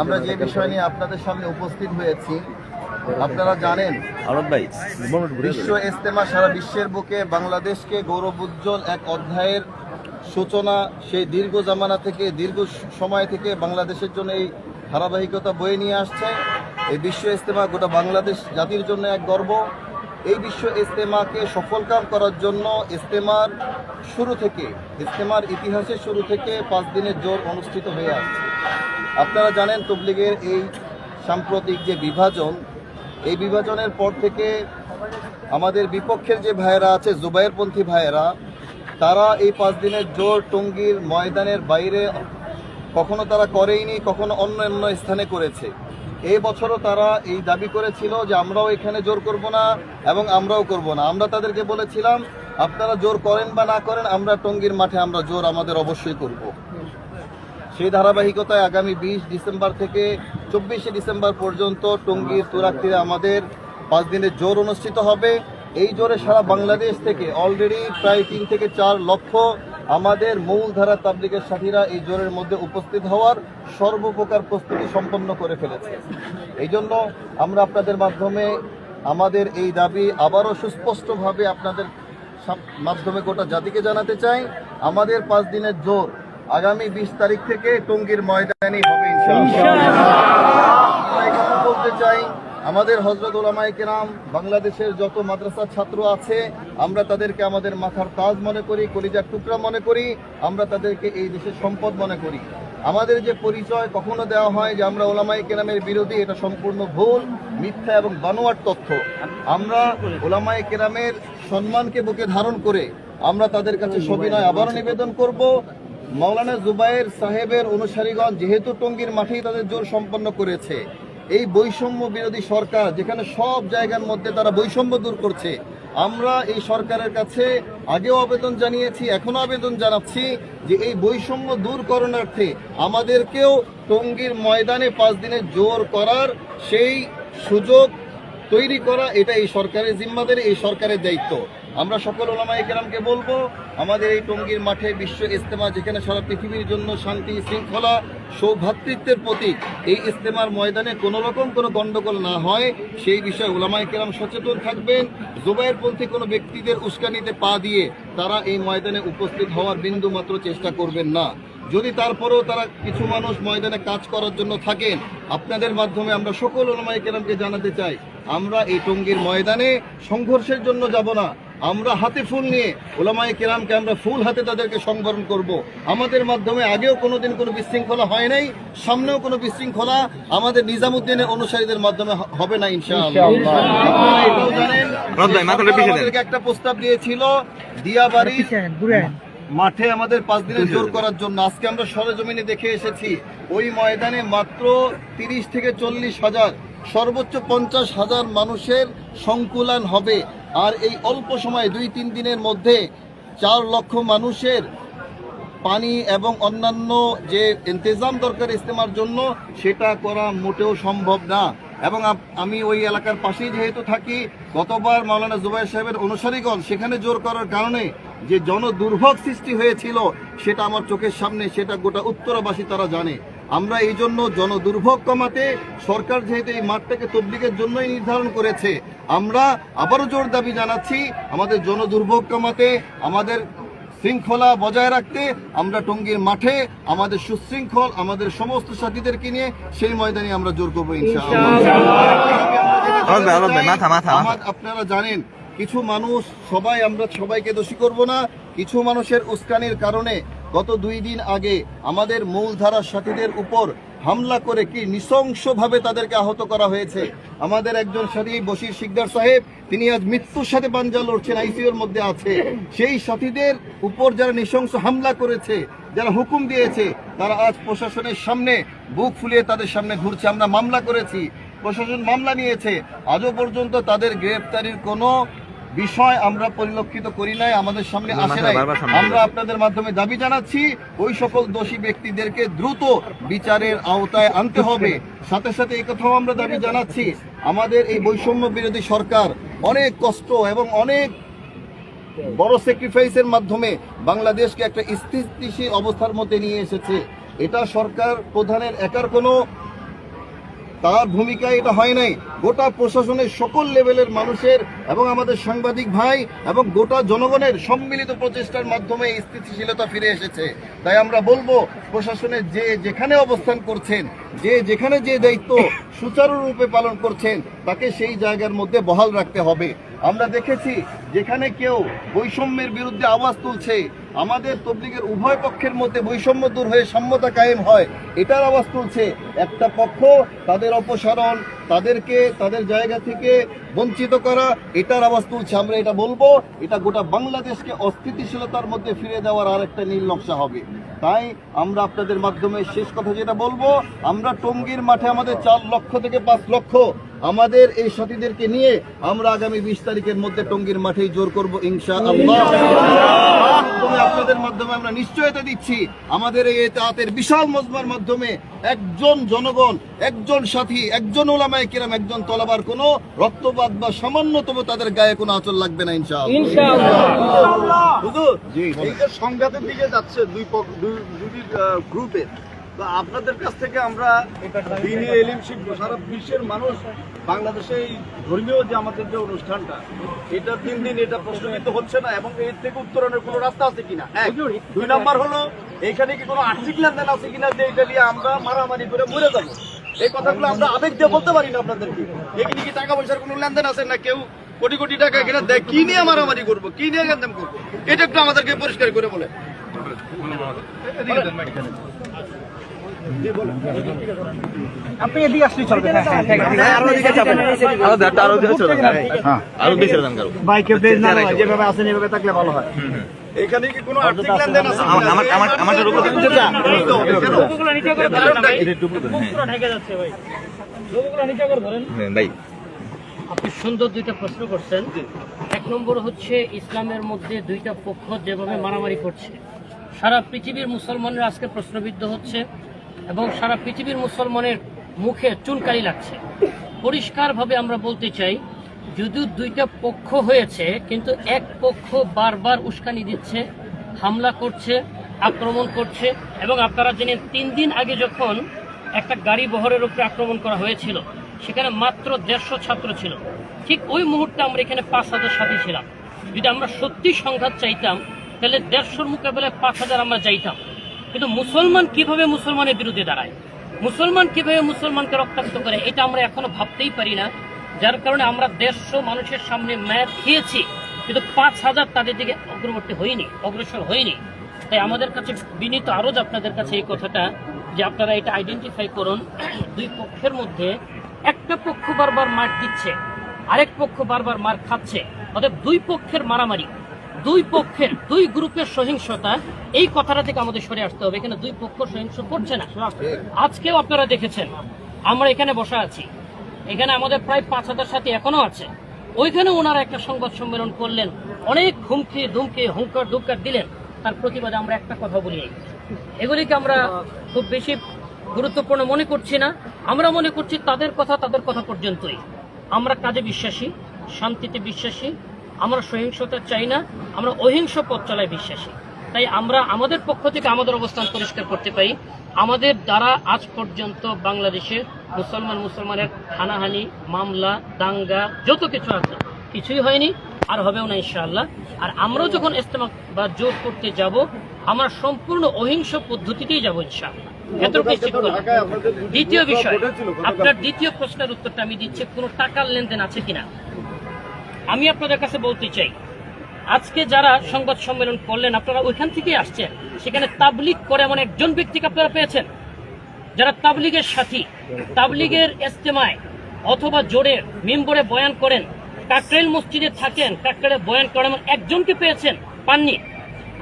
আমরা যে বিষয় নিয়ে আপনাদের সামনে উপস্থিত হয়েছি আপনারা জানেন বিশ্ব ইস্তেমা সারা বিশ্বের বুকে বাংলাদেশকে গৌরবোজ্জ্বল এক অধ্যায়ের সূচনা সেই দীর্ঘ জামানা থেকে দীর্ঘ সময় থেকে বাংলাদেশের জন্য এই ধারাবাহিকতা বয়ে নিয়ে আসছে। এই বিশ্ব ইস্তেমা গোটা বাংলাদেশ জাতির জন্য এক গর্ব। এই বিশ্ব ইস্তেমাকে সফলকাম করার জন্য ইস্তেমার শুরু থেকে ইস্তেমার ইতিহাসের শুরু থেকে পাঁচ দিনের জোর অনুষ্ঠিত হয়ে আসছে। আপনারা জানেন তবলিগের এই সাম্প্রতিক যে বিভাজন, এই বিভাজনের পর থেকে আমাদের বিপক্ষের যে ভাইয়েরা আছে, জুবাইরপন্থী ভাইয়েরা, তারা এই পাঁচ দিনের জোর টঙ্গীর ময়দানের বাইরে কখনো তারা করেইনি, কখনো অন্য অন্য স্থানে করেছে। এই বছরও তারা এই দাবি করেছিল যে আমরাও এখানে জোর করব না এবং আমরাও করব না। আমরা তাদেরকে বলেছিলাম, আপনারা জোর করেন বা না করেন, আমরা টঙ্গীর মাঠে আমরা জোর আমাদের অবশ্যই করব। সেই ধারাবাহিকতায় আগামী বিশ ডিসেম্বর থেকে চব্বিশে ডিসেম্বর পর্যন্ত টঙ্গীর তুরাক্তিরে আমাদের পাঁচ দিনের জোর অনুষ্ঠিত হবে। এই জোরে সারা বাংলাদেশ থেকে অলরেডি প্রায় তিন থেকে চার লক্ষ আমাদের মূলধারা তাবলিগের সাথীরা এই জোরের মধ্যে উপস্থিত হওয়ার সর্বপ্রকার প্রস্তুতি সম্পন্ন করে ফেলেছে। এই জন্য আমরা আপনাদের মাধ্যমে আমাদের এই দাবি আবারও সুস্পষ্টভাবে আপনাদের মাধ্যমে গোটা জাতিকে জানাতে চাই। আমাদের পাঁচ দিনের জোর আগামী বিশ তারিখ থেকে টঙ্গীর ময়দানে হবে বলতে চাই, আমাদের হজরত ওলামাই কেরাম, বাংলাদেশের যত মাদ্রাসার ছাত্র আছে, আমরা তাদেরকে আমাদের মাথার তাজ মনে করি, কলিজার টুকরা মনে করি, আমরা তাদেরকে এই দেশের সম্পদ মনে করি। আমাদের যে পরিচয় কখনো দেওয়া হয় যে আমরা ওলামাই কেরামের বিরোধী, এটা সম্পূর্ণ ভুল, মিথ্যা এবং বানোয়ার তথ্য। আমরা ওলামাই কেরামের সম্মানকে বুকে ধারণ করে আমরা তাদের কাছে সবিনয় আবারও নিবেদন করব। মাওলানা জুবাইর সাহেবের অনুসারীগণ যেহেতু টঙ্গীর মাঠেই তাদের জোর সম্পন্ন করেছে, এই বৈষম্য বিরোধী সরকার যেখানে সব জায়গার মধ্যে তারা বৈষম্য দূর করছে, আমরা এই সরকারের কাছে আগেও আবেদন জানিয়েছি এখনও আবেদন জানাচ্ছি যে এই বৈষম্য দূর করণার্থে আমাদেরকেও টঙ্গীর ময়দানে পাঁচ দিনে জোর করার সেই সুযোগ তৈরি করা এটা এই সরকারের জিম্মাদারি, এই সরকারের দায়িত্ব। আমরা সকল ওলামাই কেরামকে বলব, আমাদের এই টঙ্গীর মাঠে বিশ্ব ইস্তেমা যেখানে সারা পৃথিবীর জন্য শান্তি, শৃঙ্খলা সৌভ্রাতৃত্বের প্রতীক, এই ইস্তেমার ময়দানে কোনো রকম কোনো গণ্ডগোল না হয়। সেই বিষয়ে ওলামাই কেরাম সচেতন থাকবেন। জুবাইরপন্থী কোনো ব্যক্তিদের উস্কানিতে পা দিয়ে তারা এই ময়দানে উপস্থিত হওয়ার বিন্দু মাত্র চেষ্টা করবেন না। যদি তারপরেও তারা কিছু মানুষ ময়দানে কাজ করার জন্য থাকেন, আপনাদের মাধ্যমে আমরা সকল ওলামাই কেরামকে জানাতে চাই, আমরা এই টঙ্গীর ময়দানে সংঘর্ষের জন্য যাব না। আমরা হাতে ফুল নিয়ে ওলামাই কেরামকে আমরা ফুল হাতে তাদেরকে সংবরণ করব। আমাদের মাধ্যমে আগেও কোনোদিন কোনো বিশৃঙ্খলা হয় নাই সামনেও কোনো বিশৃঙ্খলা আমাদের নিজামুদ্দিনের অনুসারীদের মাধ্যমে হবে না ইনশাআল্লাহ। দেন। একটা প্রস্তাব দিয়েছিল দিয়াবাড়ি মাঠে আমাদের পাঁচ দিনের জোর করার জন্য আজকে আমরা সরেজমিনে দেখে এসেছি ওই ময়দানে মাত্র তিরিশ থেকে চল্লিশ হাজার সর্বোচ্চ পঞ্চাশ হাজার মানুষের সংকুলান হবে। আর এই অল্প সময় দুই তিন দিনের মধ্যে চার লক্ষ মানুষের পানি এবং অন্যান্য যে ইন্তজাম দরকার ইস্তেমার জন্য, সেটা করা মোটেও সম্ভব না। এবং আমি ওই এলাকার পাশেই যেহেতু থাকি, গতবার মাওলানা জুবাইর সাহেবের অনুসারীগণ সেখানে জোর করার কারণে যে জনদুর্ভোগ সৃষ্টি হয়েছিল, সেটা আমার চোখের সামনে, সেটা গোটা উত্তরাবাসী তারা জানে। আমরা এই জন্য জনদুর্ভোগ কমাতে সরকার যেহেতু এই মাঠটাকে তবলিগের জন্যই নির্ধারণ করেছে আমরা আবারও জোর দাবি জানাচ্ছি আমাদের জনদুর্ভোগ কমাতে আমাদের শৃঙ্খলা বজায় রাখতে আমরা টঙ্গীর মাঠে আমাদের সুশৃঙ্খল আমাদের সমস্ত সাথীদেরকে নিয়ে সেই ময়দানে আমরা জোর করব আপনারা জানেন কিছু মানুষ সবাই আমরা সবাইকে দোষী করব না কিছু মানুষের উস্কানির কারণে গত দুই দিন আগে আমাদের মূলধারার সাথীদের উপর হামলা করে কি নৃশংসভাবে তাদেরকে আহত করা হয়েছে? আমাদের একজন সাথী বশির শিকদার সাহেব, তিনি আজ মৃত্যুর সাথে পাঞ্জা লড়ছেন, আইসিইউর মধ্যে আছে। সেই সাথীদের উপর যারা নৃশংস হামলা করেছে, যারা হুকুম দিয়েছে, তারা আজ প্রশাসনের সামনে বুক ফুলিয়ে তাদের সামনে ঘুরছে। আমরা মামলা করেছি, প্রশাসন মামলা নিয়েছে। আজও পর্যন্ত তাদের গ্রেফতারির কোনো বিষয় আমরা পরিলক্ষিত করি নাই আমাদের সামনে আসে নাই। আমরা আপনাদের মাধ্যমে দাবি জানাচ্ছি ওই সকল দোষী ব্যক্তিদেরকে দ্রুত বিচারের আওতায় আনতে হবে। সাথে সাথে এই কথাও আমরা দাবি জানাচ্ছি আমাদের এই বৈষম্য বিরোধী সরকার অনেক কষ্ট এবং অনেক বড় স্যাক্রিফাইসের মাধ্যমে বাংলাদেশকে একটা স্থিতিশীল অবস্থার মধ্যে নিয়ে এসেছে। এটা সরকার প্রধানের একার কোনো তার ভূমিকা এটা হয় নাই। গোটা প্রশাসনের সকল লেভেলের মানুষের এবং আমাদের সাংবাদিক ভাই এবং গোটা জনগণের সম্মিলিত প্রচেষ্টার মাধ্যমে স্থিতিশীলতা ফিরে এসেছে। তাই আমরা বলব, প্রশাসনের যে যেখানে অবস্থান করছেন, যে যেখানে যে দায়িত্ব সুচারুরূপে পালন করছেন, তাকে সেই জায়গার মধ্যে বহাল রাখতে হবে। আমরা দেখেছি, যেখানে কেউ বৈষম্যের বিরুদ্ধে আওয়াজ তুলছে আমাদের তবলিগের উভয় পক্ষের মধ্যে বৈষম্য দূর হয়ে সম্মতা কায়েম হয়, এটার আওয়াজ তুলছে একটা পক্ষ, তাদের অপসারণ তাদেরকে তাদের জায়গা থেকে বঞ্চিত করা এটার আওয়াজ তুলছে। আমরা এটা বলব এটা গোটা বাংলাদেশকে অস্থিতিশীলতার মধ্যে ফিরে দেওয়ার আরেকটা নীল নকশা হবে। তাই আমরা আপনাদের মাধ্যমে শেষ কথা যেটা বলব আমরা টঙ্গীর মাঠে আমাদের চার লক্ষ থেকে পাঁচ লক্ষ আমাদের এই সাথীদেরকে নিয়ে আমরা আগামী বিশ তারিখের মধ্যে টঙ্গীর মাঠেই জোর করব ইনশা আল্লাহ আপনাদের মাধ্যমে আমরা নিশ্চয়তা দিচ্ছি। আমাদের এই এতাহাতের বিশাল মজমার মাধ্যমে একজন জনগণ একজন সাথী একজন ওলামায় কিরাম একজন তলাবার কোনো রক্তপাত বা সামান্যতম তাদের গায়ে কোনো আচল লাগবে না ইনশাআল্লাহ। হুজুর জি, বলেন। এই যে সংঘাতের দিকে যাচ্ছে দুই দুই দুই গ্রুপে তো আপনাদের কাছ থেকে আমরা দিনী এলিম শিখব সারা বিশ্বের মানুষ বাংলাদেশে এই ধর্মীয় যে আমাদের যে অনুষ্ঠানটা এটা দিন দিন এটা প্রশ্নবিদ্ধ হচ্ছে না এবং এর থেকে উত্তরণের কোনো রাস্তা আছে কিনা? এক দুই নাম্বার হলো এখানে কি কোনো আর্থিক লেনদেন আছে কিনা যে এটা নিয়ে আমরা মারামারি করে মরে যাব? এই কথাগুলো আমরা আবেগ দিয়ে বলতে পারি না আপনাদেরকে। এখানে কি টাকা পয়সার কোনো লেনদেন আছে না কেউ কোটি কোটি টাকা এখানে দেয়? কি নিয়ে মারামারি করব? কি নিয়ে লেনদেন করব? এটা একটু আমাদেরকে পরিষ্কার করে বলে আপনি এদিকে আসলে চলবে। হ্যাঁ হ্যাঁ ঠিক আছে আরও দিকে চাপেন আরও দিকে চলে যান আরও বেশি দাম করো। বাইকে না যেভাবে আছেন এভাবে থাকলে ভালো হয়। এখানে কি কোনো আর্থিক লেনদেন আছে। আমার আমার আমার উপর লোকগুলো নিচে করে ধরেন না ভাই। এটা একটু উপরে ধরেন, পুরো ঢেকে যাচ্ছে ভাই। লোকগুলো নিচে করে ধরেন। ভাই। আপনি সুন্দর দুইটা প্রশ্ন করছেন। এক নম্বর হচ্ছে ইসলামের মধ্যে দুইটা পক্ষ যেভাবে মারামারি করছে। সারা পৃথিবীর মুসলমানরা আজকে প্রশ্নবিদ্ধ হচ্ছে এবং সারা পৃথিবীর মুসলমানের মুখে চুনকারি লাগছে। পরিষ্কারভাবে আমরা বলতে চাই যদিও দুইটা পক্ষ হয়েছে, কিন্তু এক পক্ষ বারবার উস্কানি দিচ্ছে, হামলা করছে, আক্রমণ করছে এবং আপনারা জানেন তিন দিন আগে যখন একটা গাড়ি বহরের উপরে আক্রমণ করা হয়েছিল, সেখানে মাত্র দেড়শো ছাত্র ছিল। ঠিক ওই মুহূর্তে আমরা এখানে পাঁচ হাজার সাথী ছিলাম। যদি আমরা সত্যি সংঘাত চাইতাম, তাহলে দেড়শোর মোকাবেলায় পাঁচ হাজার আমরা যাইতাম। কিন্তু মুসলমান কীভাবে মুসলমানের বিরুদ্ধে দাঁড়ায়? মুসলমান কীভাবে মুসলমানকে রক্তাক্ত করে? এটা আমরা এখনও ভাবতেই পারি না। যার কারণে আমরা দেড়শো মানুষের সামনে ম্যাচ খেয়েছি কিন্তু পাঁচ হাজার তাদের দিকে অগ্রবর্তী হয়নি অগ্রসর হয়নি। তাই আমাদের কাছে বিনীত আরজ আপনাদের কাছে এই কথাটা যে আপনারা এটা আইডেন্টিফাই করুন দুই পক্ষের মধ্যে একটা পক্ষ বারবার মার দিচ্ছে আরেক পক্ষ বারবার মার খাচ্ছে। অতএব দুই পক্ষের মারামারি দুই পক্ষের দুই গ্রুপের সহিংসতা এই কথাটা থেকে আমাদের সরে আসতে হবে। এখানে দুই পক্ষ সহিংস করছে না। আজকেও আপনারা দেখেছেন আমরা এখানে বসা আছি। এখানে আমাদের প্রায় পাঁচ হাজার সাথী এখনও আছে। ওইখানে ওনারা একটা সংবাদ সম্মেলন করলেন। অনেক হুমকি, ধুমকি, হুঙ্কার দুঃকার দিলেন। তার প্রতিবাদে আমরা একটা কথা বলি এগুলিকে আমরা খুব বেশি গুরুত্বপূর্ণ মনে করছি না। আমরা মনে করছি তাদের কথা তাদের কথা পর্যন্তই। আমরা কাজে বিশ্বাসী, শান্তিতে বিশ্বাসী। আমরা সহিংসতা চাই না। আমরা অহিংস পথ চলায় বিশ্বাসী। তাই আমরা আমাদের পক্ষ থেকে আমাদের অবস্থান পরিষ্কার করতে পারি। আমাদের দ্বারা আজ পর্যন্ত বাংলাদেশের মুসলমান মুসলমানের হানাহানি মামলা দাঙ্গা যত কিছু আছে কিছুই হয়নি আর হবেও না ইনশাআল্লাহ। আর আমরাও যখন ইস্তেমা বা জোর করতে যাব আমরা সম্পূর্ণ অহিংস পদ্ধতিতেই যাব ইনশাআল্লাহ। দ্বিতীয় বিষয় আপনার দ্বিতীয় প্রশ্নের উত্তরটা আমি দিচ্ছি কোনো টাকার লেনদেন আছে কিনা? আমি আপনাদের কাছে বলতে চাই আজকে যারা সংবাদ সম্মেলন করলেন আপনারা ওইখান থেকেই আসছেন। সেখানে তাবলিগ করে এমন একজন ব্যক্তিকে আপনারা পেয়েছেন? যারা তাবলিগের সাথী তাবলিগের ইস্তেমায় অথবা জোরের মিম্বরে বয়ান করেন কাকরেল মসজিদে থাকেন কাকরে বয়ান করেন একজনকে পেয়েছেন, পাননি।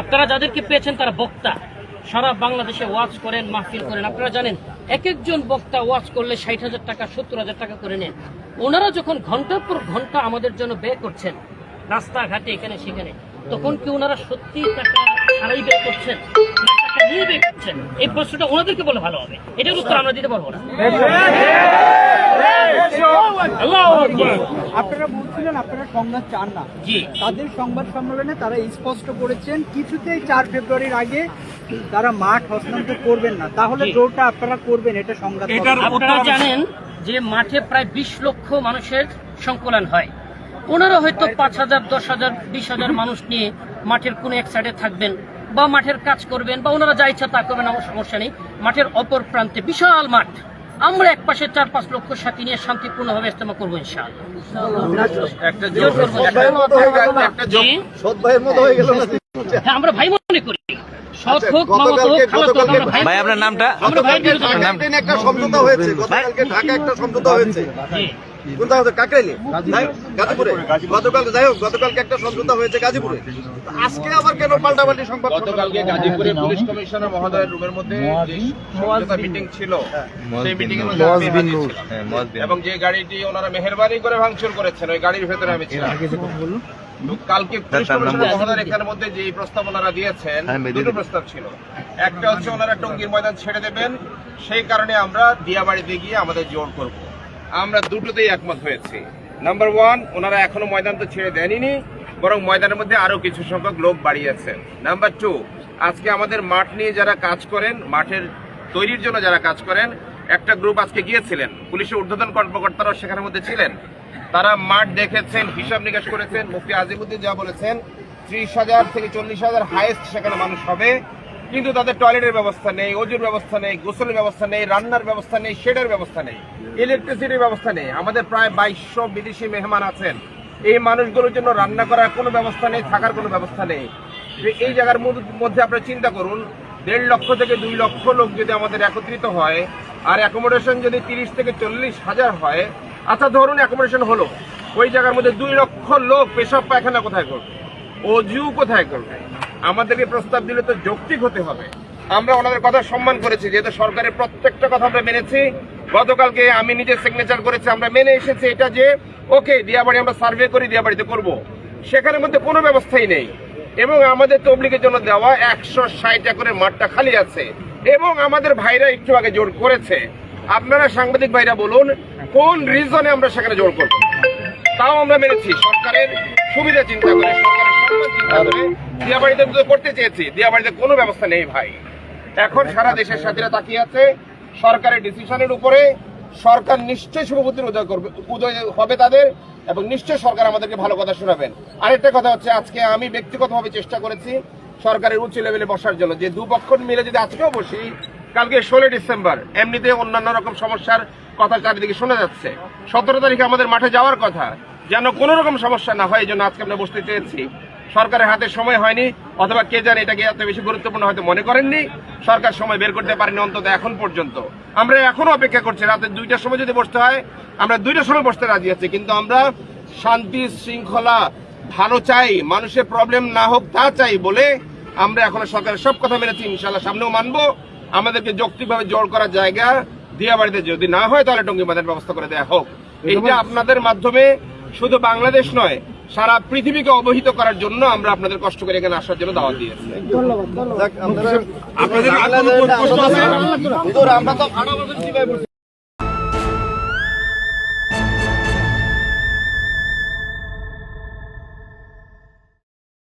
আপনারা যাদেরকে পেয়েছেন তারা বক্তা। সারা বাংলাদেশে ওয়াজ করেন, মাহফিল করেন। আপনারা জানেন এক একজন বক্তা ওয়াজ করলে ষাট হাজার টাকা, সত্তর হাজার টাকা করে নেন। ওনারা যখন ঘণ্টার পর ঘণ্টা আমাদের জন্য ব্যয় করছেন, রাস্তাঘাটে এখানে সেখানে, তখন কি ওনারা সত্যি টাকা ছাড়াই ব্যয় করছেন? নিয়ে করছেন এই প্রশ্নটা ওনাদেরকে বলে ভালো হবে। এটার উত্তর আমরা দিতে পারব না। আপনারা বলছিলেন আপনারা সংবাদ চান না। তাদের সংবাদ সম্মেলনে তারা স্পষ্ট করেছেন কিছুতেই চার ফেব্রুয়ারির আগে তারা মাঠ হস্তান্তর করবেন না। তাহলে জোরটা আপনারা করবেন এটা সংবাদ আপনারা জানেন যে মাঠে প্রায় বিশ লক্ষ মানুষের সংকলন হয়। ওনারা হয়তো পাঁচ হাজার দশ হাজার বিশ হাজার মানুষ নিয়ে মাঠের কোনো এক সাইডে থাকবেন। বা মাঠের কাজ করবেন বা ওনারা যা ইচ্ছা তা করবেন আমার সমস্যা নেই। মাঠের অপর প্রান্তে বিশাল মাঠ। আমরা এক পাশে চার পাঁচ লক্ষ সাথী নিয়ে শান্তিপূর্ণভাবে ইস্তেমা করব হয়ে গেল না। হ্যাঁ আমরা ভাই মনে করি। ভাই আপনার নামটা? একটা সমঝোতা হয়েছে। গতকালকে ঢাকা একটা সমঝোতা হয়েছে। জি কোনটা হচ্ছে কাকরাইলে? গাজীপুরে। গতকাল যাই হোক গতকালকে একটা সমঝোতা হয়েছে গাজীপুরে। আজকে আবার কেন পাল্টাপাল্টি সংবাদ গতকালকে গাজীপুরে পুলিশ কমিশনার মহোদয়ের রুমের মধ্যে যে সমঝোতা মিটিং ছিল সেই মিটিং এর মধ্যে হাজির এবং যে গাড়িটি ওনারা মেহেরবানি করে ভাঙচুর করেছেন ওই গাড়ির ভেতরে আমি ছিলাম। কালকে পুলিশ কমিশনার মহোদয়ের এখানের মধ্যে যে প্রস্তাব ওনারা দিয়েছেন দুটো প্রস্তাব ছিল। একটা হচ্ছে ওনারা টঙ্গীর ময়দান ছেড়ে দেবেন সেই কারণে আমরা দিয়াবাড়িতে গিয়ে আমাদের জোর করব। আমরা দুটোতেই একমত হয়েছি। নাম্বার ওয়ান ওনারা এখনও ময়দান তো ছেড়ে দেননি, বরং ময়দানের মধ্যে আরও কিছু সংখ্যক লোক বাড়িয়েছেন। নাম্বার টু আজকে আমাদের মাঠ নিয়ে যারা কাজ করেন, মাঠের তৈরির জন্য যারা কাজ করেন, একটা গ্রুপ আজকে গিয়েছিলেন। পুলিশের ঊর্ধ্বতন কর্মকর্তারাও সেখানের মধ্যে ছিলেন। তারা মাঠ দেখেছেন, হিসাব নিকাশ করেছেন, মুফতি আজিমুদ্দিন যা বলেছেন, ত্রিশ হাজার থেকে চল্লিশ হাজার হাইয়েস্ট সেখানে মানুষ হবে। কিন্তু তাদের টয়লেটের ব্যবস্থা নেই অজুর ব্যবস্থা নেই, গোসলের ব্যবস্থা নেই, রান্নার ব্যবস্থা নেই, শেডের ব্যবস্থা নেই, ইলেকট্রিসিটির ব্যবস্থা নেই। আমাদের প্রায় বাইশশো বিদেশি মেহমান আছেন। এই মানুষগুলোর জন্য রান্না করার কোনো ব্যবস্থা নেই, থাকার কোনো ব্যবস্থা নেই। এই জায়গার মধ্যে আপনারা চিন্তা করুন, দেড় লক্ষ থেকে দুই লক্ষ লোক যদি আমাদের একত্রিত হয়, আর অ্যাকোমোডেশন যদি তিরিশ থেকে চল্লিশ হাজার হয় আচ্ছা ধরুন অ্যাকোমোডেশন হলো, ওই জায়গার মধ্যে দুই লক্ষ লোক পেশাব পায়খানা কোথায় করবে? অজু কোথায় করবে? আমাদেরকে প্রস্তাব দিলে তো যৌক্তিক হতে হবে। আমরা ওনাদের কথা সম্মান করেছি, যেহেতু সরকারের প্রত্যেকটা কথা আমরা মেনেছি। গতকালকে আমি নিজে সিগনেচার করেছি, আমরা মেনে এসেছি এটা যে, ওকে, দিয়াবাড়ি আমরা সার্ভে করি দিয়াবাড়িতে করব। সেখানের মধ্যে কোনো ব্যবস্থাই নেই। এবং আমাদের তবলিগের জন্য দেওয়া একশো ষাট একরের মাঠটা খালি আছে। এবং আমাদের ভাইরা একটু আগে জোর করেছে। আপনারা সাংবাদিক ভাইরা বলুন, কোন রিজনে আমরা সেখানে জোর করব? তাও আমরা মেনেছি। সরকারের সুবিধা চিন্তা করে সরকারের চিন্তা করে দিয়াবাড়িতে তো করতে চেয়েছি। দিয়াবাড়িতে কোনো ব্যবস্থা নেই ভাই। এখন সারা দেশের সাথীরা তাকিয়ে আছে, সরকারের ডিসিশনের উপরে। সরকার নিশ্চয়ই উদয় করবে, উদয় হবে তাদের এবং নিশ্চয় সরকার আমাদেরকে ভালো কথা শোনাবেন। আরেকটা কথা হচ্ছে, আজকে আমি ব্যক্তিগতভাবে চেষ্টা করেছি সরকারের উচ্চ লেভেলে বসার জন্য। যে দুপক্ষ মিলে যদি আজকেও বসি, কালকে ষোলো ডিসেম্বর, এমনিতে অন্যান্য রকম সমস্যার কথা চারিদিকে শোনা যাচ্ছে। সতেরো তারিখে আমাদের মাঠে যাওয়ার কথা, যেন কোনো রকম সমস্যা না হয়, এই জন্য আজকে আমরা বসতে চেয়েছি। সরকারের হাতে সময় হয়নি অথবা কে জানে এটাকে এত বেশি গুরুত্বপূর্ণ হয়তো মনে করেননি। সরকার সময় বের করতে পারেনি অন্তত এখন পর্যন্ত। আমরা এখনও অপেক্ষা করছি রাতে দুইটার সময় যদি বসতে হয় আমরা দুইটার সময় বসতে রাজি আছি কিন্তু আমরা শান্তি শৃঙ্খলা ভালো চাই মানুষের প্রবলেম না হোক তা চাই বলে আমরা এখন সরকারের সব কথা মেনেছি ইনশাল্লাহ সামনেও মানবো। আমাদেরকে যৌক্তিকভাবে জোর করার জায়গা দিয়া বাড়িতে যদি না হয় তাহলে টঙ্গি বাঁধের ব্যবস্থা করে দেওয়া হোক। এইটা আপনাদের মাধ্যমে শুধু বাংলাদেশ নয় সারা পৃথিবীকে অবহিত করার জন্য আমরা আপনাদের কষ্ট করে এখানে আসার জন্য দাওয়াত দিয়ে আপনাদের